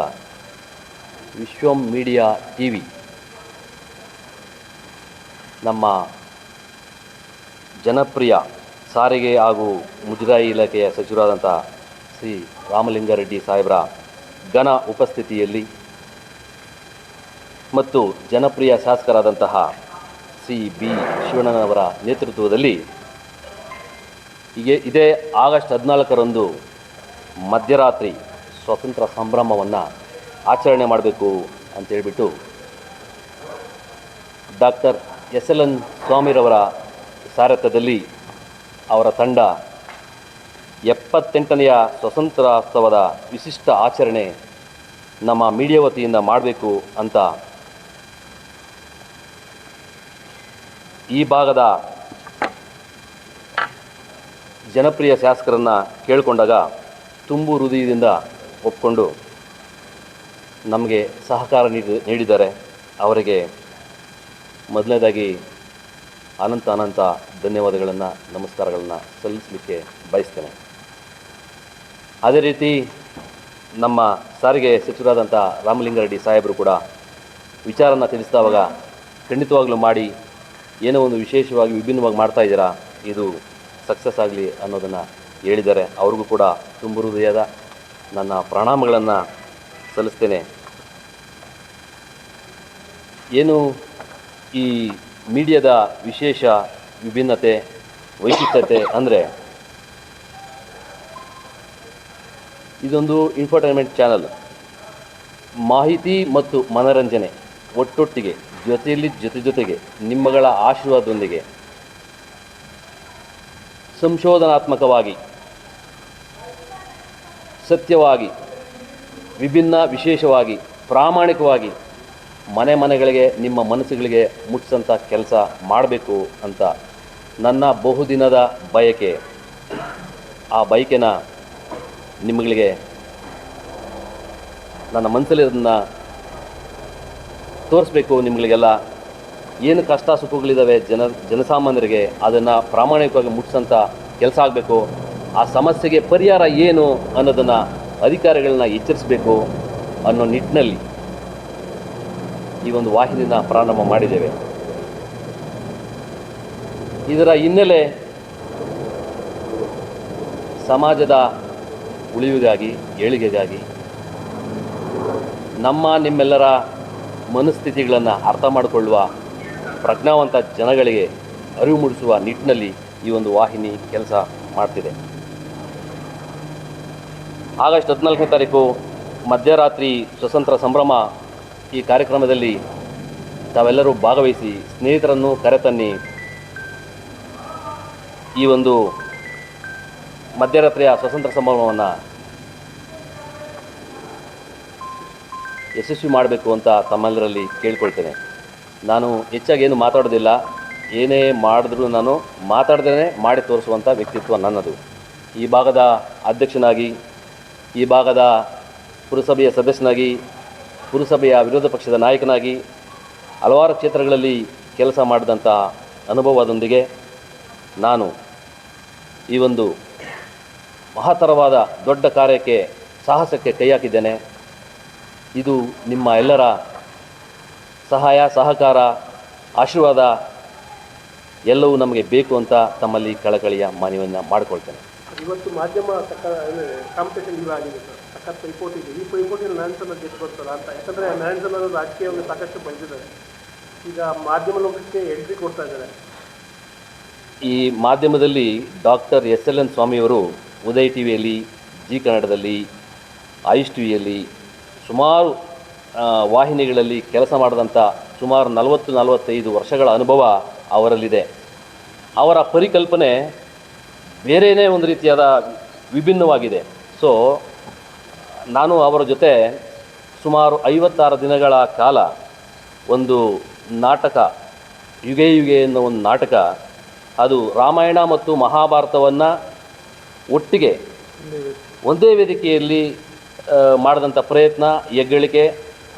ವಿಶ್ವಂ ಮೀಡಿಯಾ ಟಿ ವಿ ನಮ್ಮ ಜನಪ್ರಿಯ ಸಾರಿಗೆ ಹಾಗೂ ಮುಜರಾಯಿ ಇಲಾಖೆಯ ಸಚಿವರಾದಂಥ ಶ್ರೀ ರಾಮಲಿಂಗಾರೆಡ್ಡಿ ಸಾಹೇಬರ ಘನ ಉಪಸ್ಥಿತಿಯಲ್ಲಿ ಮತ್ತು ಜನಪ್ರಿಯ ಶಾಸಕರಾದಂತಹ ಸಿ ಬಿ ಶಿವಣ್ಣನವರ ನೇತೃತ್ವದಲ್ಲಿ ಇದೇ ಆಗಸ್ಟ್ ಹದಿನಾಲ್ಕರಂದು ಮಧ್ಯರಾತ್ರಿ ಸ್ವತಂತ್ರ ಸಂಭ್ರಮವನ್ನು ಆಚರಣೆ ಮಾಡಬೇಕು ಅಂತೇಳ್ಬಿಟ್ಟು ಡಾಕ್ಟರ್ ಎಸ್ ಎಲ್ ಎನ್ ಸ್ವಾಮಿರವರ ಸಾರಥ್ಯದಲ್ಲಿ ಅವರ ತಂಡ ಎಪ್ಪತ್ತೆಂಟನೆಯ ಸ್ವತಂತ್ರೋತ್ಸವದ ವಿಶಿಷ್ಟ ಆಚರಣೆ ನಮ್ಮ ಮೀಡಿಯಾ ವತಿಯಿಂದ ಮಾಡಬೇಕು ಅಂತ ಈ ಭಾಗದ ಜನಪ್ರಿಯ ಶಾಸಕರನ್ನು ಕೇಳಿಕೊಂಡಾಗ ತುಂಬು ಹೃದಯದಿಂದ ಒಪ್ಕೊಂಡು ನಮಗೆ ಸಹಕಾರ ನೀಡಿ ನೀಡಿದ್ದಾರೆ ಅವರಿಗೆ ಮೊದಲನೇದಾಗಿ ಅನಂತ ಅನಂತ ಧನ್ಯವಾದಗಳನ್ನು, ನಮಸ್ಕಾರಗಳನ್ನು ಸಲ್ಲಿಸಲಿಕ್ಕೆ ಬಯಸ್ತೇನೆ. ಅದೇ ರೀತಿ ನಮ್ಮ ಸಾರಿಗೆ ಸಚಿವರಾದಂಥ ರಾಮಲಿಂಗಾರೆಡ್ಡಿ ಸಾಹೇಬರು ಕೂಡ ವಿಚಾರನ ತಿಳಿಸಿದವಾಗ ಖಂಡಿತವಾಗಲೂ ಮಾಡಿ, ಏನೋ ಒಂದು ವಿಶೇಷವಾಗಿ ವಿಭಿನ್ನವಾಗಿ ಮಾಡ್ತಾ ಇದ್ದೀರಾ, ಇದು ಸಕ್ಸಸ್ ಆಗಲಿ ಅನ್ನೋದನ್ನು ಹೇಳಿದ್ದಾರೆ. ಅವ್ರಿಗೂ ಕೂಡ ತುಂಬು ಹೃದಯದ ನನ್ನ ಪ್ರಣಾಮಗಳನ್ನು ಸಲ್ಲಿಸ್ತೇನೆ. ಏನು ಈ ಮೀಡಿಯಾದ ವಿಶೇಷ ವಿಭಿನ್ನತೆ, ವೈಶಿಷ್ಟ್ಯತೆ ಅಂದರೆ? ಇದೊಂದು ಇನ್ಫರ್ಟೈನ್ಮೆಂಟ್ ಚಾನಲ್ ಮಾಹಿತಿ ಮತ್ತು ಮನರಂಜನೆ ಒಟ್ಟೊಟ್ಟಿಗೆ ಜೊತೆಯಲ್ಲಿ ಜೊತೆ ಜೊತೆಗೆ ನಿಮ್ಮಗಳ ಆಶೀರ್ವಾದದೊಂದಿಗೆ. ಸಂಶೋಧನಾತ್ಮಕವಾಗಿ, ಸತ್ಯವಾಗಿ ವಿಭಿನ್ನ ವಿಶೇಷವಾಗಿ, ಪ್ರಾಮಾಣಿಕವಾಗಿ ಮನೆ ಮನೆಗಳಿಗೆ, ನಿಮ್ಮ ಮನಸ್ಸುಗಳಿಗೆ ಮುಟ್ಟಿಸಂಥ ಕೆಲಸ ಮಾಡಬೇಕು ಅಂತ ನನ್ನ ಬಹುದಿನದ ಬಯಕೆ. ಆ ಬಯಕೆನ ನಿಮ್ಮಗಳಿಗೆ ನನ್ನ ಮನಸ್ಸಲ್ಲಿರೋದನ್ನ ತೋರಿಸ್ಬೇಕು ನಿಮ್ಗಳಿಗೆಲ್ಲ. ಏನು ಕಷ್ಟ ಸುಖಗಳಿದ್ದಾವೆ ಜನ, ಜನಸಾಮಾನ್ಯರಿಗೆ ಅದನ್ನು ಪ್ರಾಮಾಣಿಕವಾಗಿ ಮುಟ್ಟಿಸೋಂಥ ಕೆಲಸ ಆಗಬೇಕು. ಆ ಸಮಸ್ಯೆಗೆ ಪರಿಹಾರ ಏನು ಅನ್ನೋದನ್ನು ಅಧಿಕಾರಿಗಳನ್ನ ಎಚ್ಚರಿಸಬೇಕು ಅನ್ನೋ ನಿಟ್ಟಿನಲ್ಲಿ ಈ ಒಂದು ವಾಹಿನಿನ ಪ್ರಾರಂಭ ಮಾಡಿದ್ದೇವೆ. ಇದರ ಹಿನ್ನೆಲೆ ಸಮಾಜದ ಉಳಿವಿಗಾಗಿ, ಏಳಿಗೆಗಾಗಿ ನಮ್ಮ ನಿಮ್ಮೆಲ್ಲರ ಮನಸ್ಥಿತಿಗಳನ್ನು ಅರ್ಥ ಮಾಡಿಕೊಳ್ಳುವ ಪ್ರಜ್ಞಾವಂತ ಜನಗಳಿಗೆ ಅರಿವು ಮೂಡಿಸುವ ನಿಟ್ಟಿನಲ್ಲಿ ಈ ಒಂದು ವಾಹಿನಿ ಕೆಲಸ ಮಾಡ್ತಿದೆ. ಆಗಸ್ಟ್ ಹದಿನಾಲ್ಕನೇ ತಾರೀಕು ಮಧ್ಯರಾತ್ರಿ ಸ್ವತಂತ್ರ ಸಂಭ್ರಮ ಈ ಕಾರ್ಯಕ್ರಮದಲ್ಲಿ ತಾವೆಲ್ಲರೂ ಭಾಗವಹಿಸಿ ಸ್ನೇಹಿತರನ್ನು ಕರೆತನ್ನಿ. ಈ ಒಂದು ಮಧ್ಯರಾತ್ರಿಯ ಸ್ವತಂತ್ರ ಸಂಭ್ರಮವನ್ನು ಯಶಸ್ವಿ ಮಾಡಬೇಕು ಅಂತ ತಮ್ಮೆಲ್ಲರಲ್ಲಿ ಕೇಳಿಕೊಳ್ತೇನೆ. ನಾನು ಹೆಚ್ಚಾಗಿ ಏನು ಮಾತಾಡೋದಿಲ್ಲ. ಏನೇ ಮಾಡಿದ್ರೂ ನಾನು ಮಾತಾಡ್ದೇ ಮಾಡಿ ತೋರಿಸುವಂಥ ವ್ಯಕ್ತಿತ್ವ ನನ್ನದು. ಈ ಭಾಗದ ಅಧ್ಯಕ್ಷನಾಗಿ ಈ ಭಾಗದ ಪುರಸಭೆಯ ಸದಸ್ಯನಾಗಿ, ಪುರಸಭೆಯ ವಿರೋಧ ಪಕ್ಷದ ನಾಯಕನಾಗಿ ಹಲವಾರು ಕ್ಷೇತ್ರಗಳಲ್ಲಿ ಕೆಲಸ ಮಾಡಿದಂಥ ಅನುಭವದೊಂದಿಗೆ ನಾನು ಈ ಒಂದು ಮಹತ್ತರವಾದ ದೊಡ್ಡ ಕಾರ್ಯಕ್ಕೆ ಸಾಹಸಕ್ಕೆ ಕೈ ಹಾಕಿದ್ದೇನೆ. ಇದು ನಿಮ್ಮ ಎಲ್ಲರ ಸಹಾಯ, ಸಹಕಾರ, ಆಶೀರ್ವಾದ ಎಲ್ಲವೂ ನಮಗೆ ಬೇಕು ಅಂತ ತಮ್ಮಲ್ಲಿ ಕಳಕಳಿಯ ಮನವಿಯನ್ನು ಮಾಡಿಕೊಳ್ತೇನೆ. ಇವತ್ತು ಮಾಧ್ಯಮ ತಕ್ಕ ಕಾಂಪಿಟೇಷನ್ ಇವಾಗ ಆಗಿದೆ ಸರ್. ಸಖತ್ ಪೈಪೋಟಿ ಇದೆ. ಈ ಪೈಪೋಟಿಯಲ್ಲಿ ನ್ಯಾನ್ಸನ್ ಗೆದ್ದು ಬರ್ತಾರ ಅಂತ. ಯಾಕಂದರೆ ನ್ಯಾನ್ಸನ್ ಅನ್ನೋದು ರಾಜಕೀಯವಾಗಿ ಸಾಕಷ್ಟು ಬಂದಿದ್ದಾರೆ. ಈಗ ಮಾಧ್ಯಮ ಲೋಕಕ್ಕೆ ಎಂಟ್ರಿ ಕೊಡ್ತಾ ಇದ್ದಾರೆ. ಈ ಮಾಧ್ಯಮದಲ್ಲಿ ಡಾಕ್ಟರ್ ಎಸ್ ಎಲ್ ಎನ್ ಸ್ವಾಮಿಯವರು ಉದಯ್ ಟಿ ವಿಯಲ್ಲಿ ಜಿ ಕನ್ನಡದಲ್ಲಿ, ಆಯುಷ್ ಟಿ ವಿಯಲ್ಲಿ ಸುಮಾರು ವಾಹಿನಿಗಳಲ್ಲಿ ಕೆಲಸ ಮಾಡಿದಂಥ ಸುಮಾರು ನಲವತ್ತು ನಲವತ್ತೈದು ವರ್ಷಗಳ ಅನುಭವ ಅವರಲ್ಲಿದೆ. ಅವರ ಪರಿಕಲ್ಪನೆ ಬೇರೆಯೇ ಒಂದು ರೀತಿಯಾದ ವಿಭಿನ್ನವಾಗಿದೆ. ಸೊ ನಾನು ಅವರ ಜೊತೆ ಸುಮಾರು ಐವತ್ತಾರು ದಿನಗಳ ಕಾಲ ಒಂದು ನಾಟಕ, ಯುಗೆ ಯುಗೆ ಎನ್ನುವ ಒಂದು ನಾಟಕ, ಅದು ರಾಮಾಯಣ ಮತ್ತು ಮಹಾಭಾರತವನ್ನು ಒಟ್ಟಿಗೆ ಒಂದೇ ವೇದಿಕೆಯಲ್ಲಿ ಮಾಡಿದಂಥ ಪ್ರಯತ್ನ, ಹೆಗ್ಗಳಿಕೆ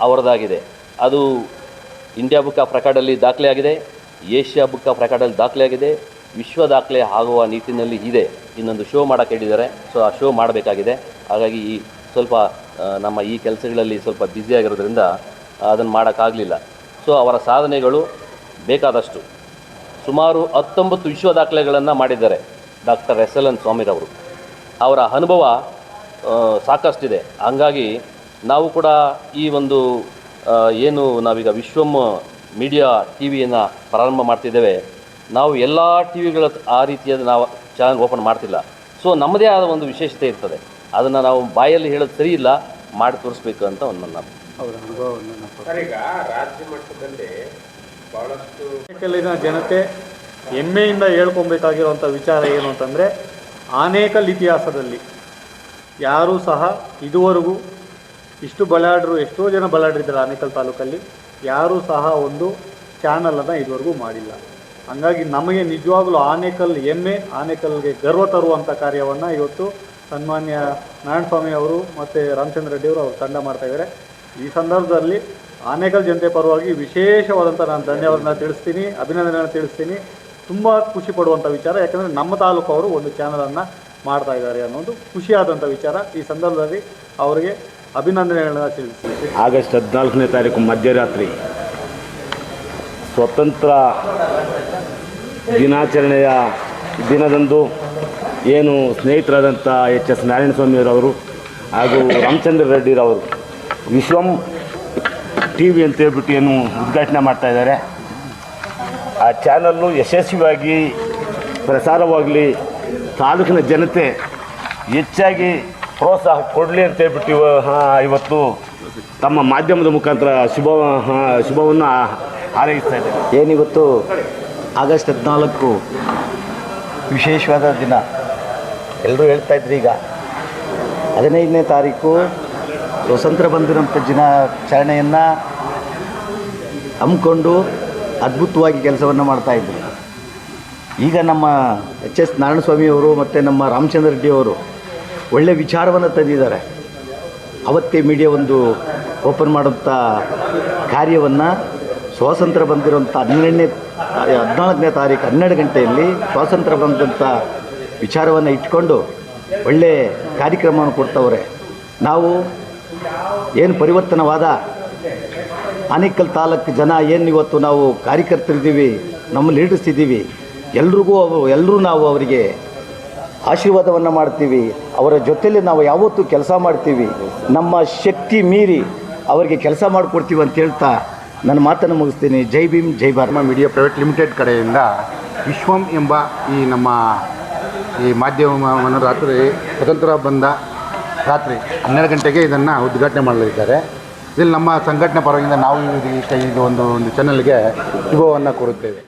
ಅವರದಾಗಿದೆ. ಅದು ಇಂಡಿಯಾ ಬುಕ್ ಆಫ್ ರೆಕಾರ್ಡಲ್ಲಿ ದಾಖಲೆಯಾಗಿದೆ ಏಷ್ಯಾ ಬುಕ್ ಆಫ್ ರೆಕಾರ್ಡಲ್ಲಿ ದಾಖಲೆಯಾಗಿದೆ ವಿಶ್ವ ದಾಖಲೆ ಆಗುವ ನಿಟ್ಟಿನಲ್ಲಿ ಇದೆ. ಇನ್ನೊಂದು ಶೋ ಮಾಡೋಕ್ಕೆ ಹೇಳಿದ್ದಾರೆ. ಸೊ ಆ ಶೋ ಮಾಡಬೇಕಾಗಿದೆ. ಹಾಗಾಗಿ ಈ ಸ್ವಲ್ಪ ನಮ್ಮ ಈ ಕೆಲಸಗಳಲ್ಲಿ ಸ್ವಲ್ಪ ಬ್ಯುಸಿಯಾಗಿರೋದ್ರಿಂದ ಅದನ್ನು ಮಾಡೋಕ್ಕಾಗಲಿಲ್ಲ. ಸೊ ಅವರ ಸಾಧನೆಗಳು ಬೇಕಾದಷ್ಟು. ಸುಮಾರು ಹತ್ತೊಂಬತ್ತು ವಿಶ್ವ ದಾಖಲೆಗಳನ್ನು ಮಾಡಿದ್ದಾರೆ ಡಾಕ್ಟರ್ ಎಸ್ ಎಲ್ ಎನ್ ಸ್ವಾಮಿರವರು. ಅವರ ಅನುಭವ ಸಾಕಷ್ಟಿದೆ. ಹಂಗಾಗಿ ನಾವು ಕೂಡ ಈ ಒಂದು ಏನು ನಾವೀಗ ವಿಶ್ವಮ್ ಮೀಡಿಯಾ ಟಿ ವಿಯನ್ನು ಪ್ರಾರಂಭ ಮಾಡ್ತಿದ್ದೇವೆ. ನಾವು ಎಲ್ಲ ಟಿ ವಿಗಳ ಆ ರೀತಿಯಾದ ನಾವು ಚಾನಲ್ ಓಪನ್ ಮಾಡ್ತಿಲ್ಲ. ಸೊ ನಮ್ಮದೇ ಆದ ಒಂದು ವಿಶೇಷತೆ ಇರ್ತದೆ. ಅದನ್ನು ನಾವು ಬಾಯಲ್ಲಿ ಹೇಳೋದು ಸರಿ ಇಲ್ಲ ಮಾಡಿ ತೋರಿಸ್ಬೇಕು ಅಂತ ಒಂದು ನನ್ನ ಆನೇಕಲ್ಲಿನ ಜನತೆ ಹೆಮ್ಮೆಯಿಂದ ಹೇಳ್ಕೊಬೇಕಾಗಿರುವಂಥ ವಿಚಾರ ಏನು ಅಂತಂದರೆ ಆನೇಕಲ್ ಇತಿಹಾಸದಲ್ಲಿ ಯಾರೂ ಸಹ ಇದುವರೆಗೂ ಇಷ್ಟು ಬಲಾಢ್ರು ಎಷ್ಟೋ ಜನ ಬಲಾಢ್ರಿದ್ದಾರೆ ಆನೇಕಲ್ ತಾಲೂಕಲ್ಲಿ ಯಾರೂ ಸಹ ಒಂದು ಚಾನಲನ್ನು ಇದುವರೆಗೂ ಮಾಡಿಲ್ಲ. ಹಂಗಾಗಿ ನಮಗೆ ನಿಜವಾಗ್ಲೂ ಆನೇಕಲ್ ಎಮ್ಮೆ ಆನೇಕಲ್ಗೆ ಗರ್ವ ತರುವಂಥ ಕಾರ್ಯವನ್ನು ಇವತ್ತು ಸನ್ಮಾನ್ಯ ನಾರಾಯಣಸ್ವಾಮಿ ಅವರು ಮತ್ತು ರಾಮಚಂದ್ರ ರೆಡ್ಡಿ ಅವರು ತಂಡ ಮಾಡ್ತಾ ಇದ್ದಾರೆ. ಈ ಸಂದರ್ಭದಲ್ಲಿ ಆನೇಕಲ್ ಜನತೆ ಪರವಾಗಿ ವಿಶೇಷವಾದಂಥ ನಾನು ಧನ್ಯವಾದನ ತಿಳಿಸ್ತೀನಿ, ಅಭಿನಂದನೆಗಳನ್ನು ತಿಳಿಸ್ತೀನಿ. ತುಂಬ ಖುಷಿ ಪಡುವಂಥ ವಿಚಾರ, ಯಾಕಂದರೆ ನಮ್ಮ ತಾಲೂಕು ಅವರು ಒಂದು ಚಾನಲನ್ನು ಮಾಡ್ತಾ ಇದ್ದಾರೆ ಅನ್ನೋದು ಖುಷಿಯಾದಂಥ ವಿಚಾರ. ಈ ಸಂದರ್ಭದಲ್ಲಿ ಅವರಿಗೆ ಅಭಿನಂದನೆಗಳನ್ನು ತಿಳಿಸ್ತೀನಿ. ಆಗಸ್ಟ್ ಹದಿನಾಲ್ಕನೇ ತಾರೀಕು ಮಧ್ಯರಾತ್ರಿ ಸ್ವತಂತ್ರ ದಿನಾಚರಣೆಯ ದಿನದಂದು ಏನು ಸ್ನೇಹಿತರಾದಂಥ ಎಚ್ ಎಸ್ ನಾರಾಯಣಸ್ವಾಮಿಯವರವರು ಹಾಗೂ ರಾಮಚಂದ್ರ ರೆಡ್ಡಿರವರು ವಿಶ್ವಂ ಟಿ ವಿ ಅಂತೇಳ್ಬಿಟ್ಟು ಏನು ಉದ್ಘಾಟನೆ ಮಾಡ್ತಾ ಇದ್ದಾರೆ. ಆ ಚಾನಲ್ಲು ಯಶಸ್ವಿಯಾಗಿ ಪ್ರಸಾರವಾಗಲಿ ತಾಲೂಕಿನ ಜನತೆ ಹೆಚ್ಚಾಗಿ ಪ್ರೋತ್ಸಾಹ ಕೊಡಲಿ ಅಂತೇಳ್ಬಿಟ್ಟು ಇವ ಹಾ, ಇವತ್ತು ತಮ್ಮ ಮಾಧ್ಯಮದ ಮುಖಾಂತರ ಶುಭ ಶುಭವನ್ನು ಹಾರೈಸ್ತಾ ಇದ್ದಾರೆ ಏನಿವತ್ತು? ಆಗಸ್ಟ್ ಹದಿನಾಲ್ಕು. ವಿಶೇಷವಾದ ದಿನ. ಎಲ್ಲರೂ ಹೇಳ್ತಾ ಇದ್ರು ಈಗ. ಹದಿನೈದನೇ ತಾರೀಕು. ಸ್ವತಂತ್ರ ಬಂದಿರೋಂಥ ದಿನಾಚರಣೆಯನ್ನು ಹಮ್ಮಿಕೊಂಡು ಅದ್ಭುತವಾಗಿ ಕೆಲಸವನ್ನು ಮಾಡ್ತಾಯಿದ್ರು ಈಗ ನಮ್ಮ ಎಚ್ ಎಸ್ ನಾರಾಯಣಸ್ವಾಮಿಯವರು ಮತ್ತು ನಮ್ಮ ರಾಮಚಂದ್ರ ರೆಡ್ಡಿಯವರು ಒಳ್ಳೆಯ ವಿಚಾರವನ್ನು ತಂದಿದ್ದಾರೆ. ಅವತ್ತೇ ಮೀಡಿಯಾ ಒಂದು ಓಪನ್ ಮಾಡುವಂಥ ಕಾರ್ಯವನ್ನು ಸ್ವಾತಂತ್ರ್ಯ ಬಂದಿರುವಂಥ ಹನ್ನೆರಡನೇ ಹದಿನಾಲ್ಕನೇ ತಾರೀಕು ಹನ್ನೆರಡು ಗಂಟೆಯಲ್ಲಿ ಸ್ವಾತಂತ್ರ್ಯ ಬಂದಂಥ ವಿಚಾರವನ್ನು ಇಟ್ಕೊಂಡು ಒಳ್ಳೆಯ ಕಾರ್ಯಕ್ರಮವನ್ನು ಕೊಡ್ತವ್ರೆ. ನಾವು ಏನು ಪರಿವರ್ತನವಾದ ಆನೇಕಲ್ ತಾಲೂಕು ಜನ ಏನು ಇವತ್ತು ನಾವು ಕಾರ್ಯಕರ್ತರಿದ್ದೀವಿ ನಮ್ಮ ಲೀಡರ್ಸ್ ಇದ್ದೀವಿ ಎಲ್ರಿಗೂ ಅವರು ಎಲ್ಲರೂ ನಾವು ಅವರಿಗೆ ಆಶೀರ್ವಾದವನ್ನು ಮಾಡ್ತೀವಿ, ಅವರ ಜೊತೆಯಲ್ಲಿ ನಾವು ಯಾವತ್ತೂ ಕೆಲಸ ಮಾಡ್ತೀವಿ, ನಮ್ಮ ಶಕ್ತಿ ಮೀರಿ ಅವರಿಗೆ ಕೆಲಸ ಮಾಡಿಕೊಡ್ತೀವಿ ಅಂತ ಹೇಳ್ತಾ ನನ್ನ ಮಾತನ್ನು ಮುಗಿಸ್ತೀನಿ. ಜೈ ಭೀಮ್, ಜೈ ಭಾರತ್. ಮೀಡಿಯಾ ಪ್ರೈವೇಟ್ ಲಿಮಿಟೆಡ್ ಕಡೆಯಿಂದ ವಿಶ್ವಂ ಎಂಬ ಈ ನಮ್ಮ ಈ ಮಾಧ್ಯಮವನ್ನು ರಾತ್ರಿ ಸ್ವತಂತ್ರ ಬಂದ ರಾತ್ರಿ ಹನ್ನೆರಡು ಗಂಟೆಗೆ ಇದನ್ನು ಉದ್ಘಾಟನೆ ಮಾಡಲಿದ್ದಾರೆ. ಇಲ್ಲಿ ನಮ್ಮ ಸಂಘಟನೆ ಪರವಾಗಿ ನಾವು ಈ ಇದು ಒಂದು ಒಂದು ಚಾನಲ್ಗೆ ಶುಭವನ್ನು ಕೋರುತ್ತೇವೆ